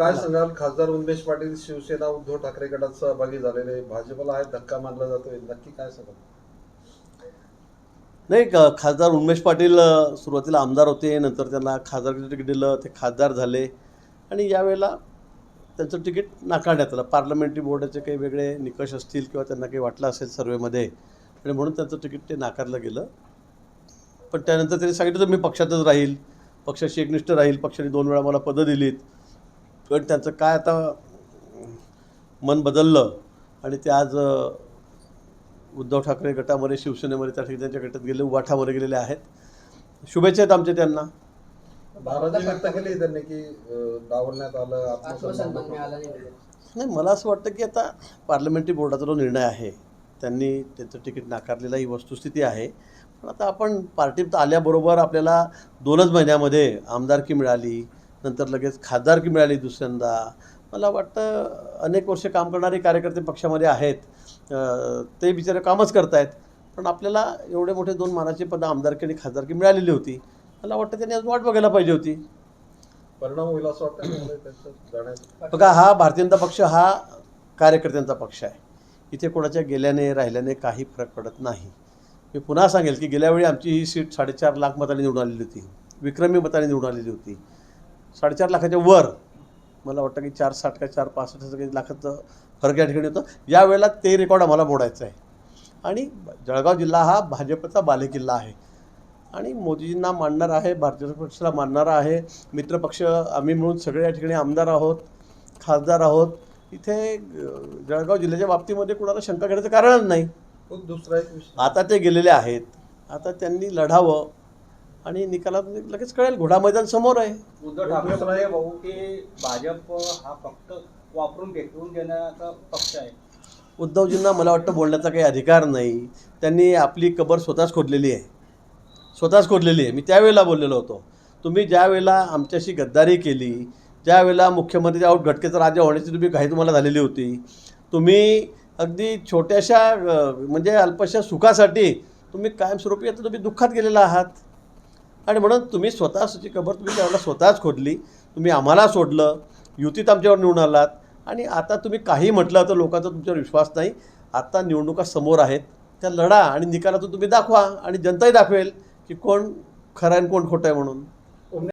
काय सांगाल? खासदार उमेश पाटील शिवसेना उद्धव ठाकरे गटात सहभागी झालेले भाजपला हा धक्का मानला जातोय. नक्की काय सांगाल? नाही खासदार उन्मेश पाटील सुरुवातीला आमदार होते नंतर त्यांना खासदारचं तिकीट दिलं ते खासदार झाले. आणि यावेळेला त्यांचं तिकीट नाकारण्यात आलं. पार्लमेंटरी बोर्डाचे काही वेगळे निकष असतील किंवा त्यांना काही वाटलं असेल सर्वेमध्ये आणि म्हणून त्यांचं तिकीट ते नाकारलं गेलं. पण त्यानंतर त्यांनी सांगितलं तर मी पक्षातच राहील. पक्षाशी एकनिष्ठ राहील. पक्षाने दोन वेळा मला पदं दिलीत. पण त्यांचं काय आता मन बदललं आणि ते आज उद्धव ठाकरे गटामध्ये शिवसेनेमध्ये त्या ठिकाणी त्यांच्या गटात गेले उबाठामध्ये गेलेले आहेत. शुभेच्छा आहेत आमच्या त्यांना. त्यांनी की डावलण्यात आलं. नाही मला असं वाटतं की आता पार्लमेंटरी बोर्डाचा जो निर्णय आहे त्यांनी त्यांचं तिकीट नाकारलेला ही वस्तुस्थिती आहे. पण आता आपण पार्टीत आल्याबरोबर आपल्याला दोनच महिन्यामध्ये आमदारकी मिळाली नंतर लगेच खासदारकी मिळाली दुसऱ्यांदा. मला वाटतं अनेक वर्ष काम करणारे कार्यकर्ते पक्षामध्ये आहेत. ते बिचारे कामच करतायत. पण आपल्याला एवढे मोठे दोन मानाचे पदं आमदारकी आणि खासदारकी मिळालेली होती. मला वाटतं त्यांनी आज वाट बघायला पाहिजे होती. परिणाम होईल असं वाटतं बघा हा भारतीय जनता पक्ष हा कार्यकर्त्यांचा पक्ष आहे. इथे कोणाच्या गेल्याने राहिल्याने काही फरक पडत नाही. मी पुन्हा सांगेल की गेल्या वेळी आमची ही सीट साडेचार लाख मतांनी निवडून आलेली होती. विक्रमी मतांनी निवडून आलेली होती. साडेचार लाखाच्या वर मला वाटतं की चार साठ का चार पासष्ट असं काही लाखाचं फरक या ठिकाणी होतं. यावेळेला ते रेकॉर्ड आम्हाला मोडायचं आहे. आणि जळगाव जिल्हा हा भाजपचा बालेकिल्ला आहे. आणि मोदीजींना मानणार आहे भारतीय जनता पक्षाला मानणारा आहे मित्रपक्ष आम्ही मिळून सगळे या ठिकाणी आमदार आहोत खासदार आहोत. इथे जळगाव जिल्ह्याच्या बाबतीमध्ये कुणाला शंका घेण्याचं कारणच नाही. दुसरा आता ते गेलेले आहेत. आता त्यांनी लढावं. आणि निकालात लगेच कळेल. घोडा मैदान समोर आहे. उद्धव ठाकरे म्हणले भाऊ की भाजप हा फक्त वापरून फेकून देण्याचा पक्ष आहे. उद्धवजींना मला वाटतं बोलण्याचा काही अधिकार नाही. त्यांनी आपली कबर स्वतःच खोदलेली आहे. स्वतःच खोदलेली आहे. मी त्यावेळेला बोललेलो होतो. तुम्ही ज्या वेळेला आमच्याशी गद्दारी केली ज्या वेळेला मुख्यमंत्री आऊट घटकेचा राजा होण्याची तुम्ही घाई तुम्हाला झालेली होती तुम्ही अगदी छोट्याशा म्हणजे अल्पशा सुखासाठी तुम्ही कायमस्वरूपी आता तुम्ही दुःखात गेलेला आहात. आणि म्हणून तुम्ही स्वतःची कबर तुम्ही त्यावेळेला स्वतःच खोदली तुम्ही आम्हाला सोडलं युतीत आमच्यावर निवडून आलात आणि आता तुम्ही काही म्हटलं तर लोकांचा तुमच्यावर विश्वास नाही. आता निवडणुका समोर आहेत. त्या लढा आणि निकालातून तुम्ही दाखवा आणि जनताही दाखवेल की कोण खरं आहे आणि कोण खोटं आहे म्हणून.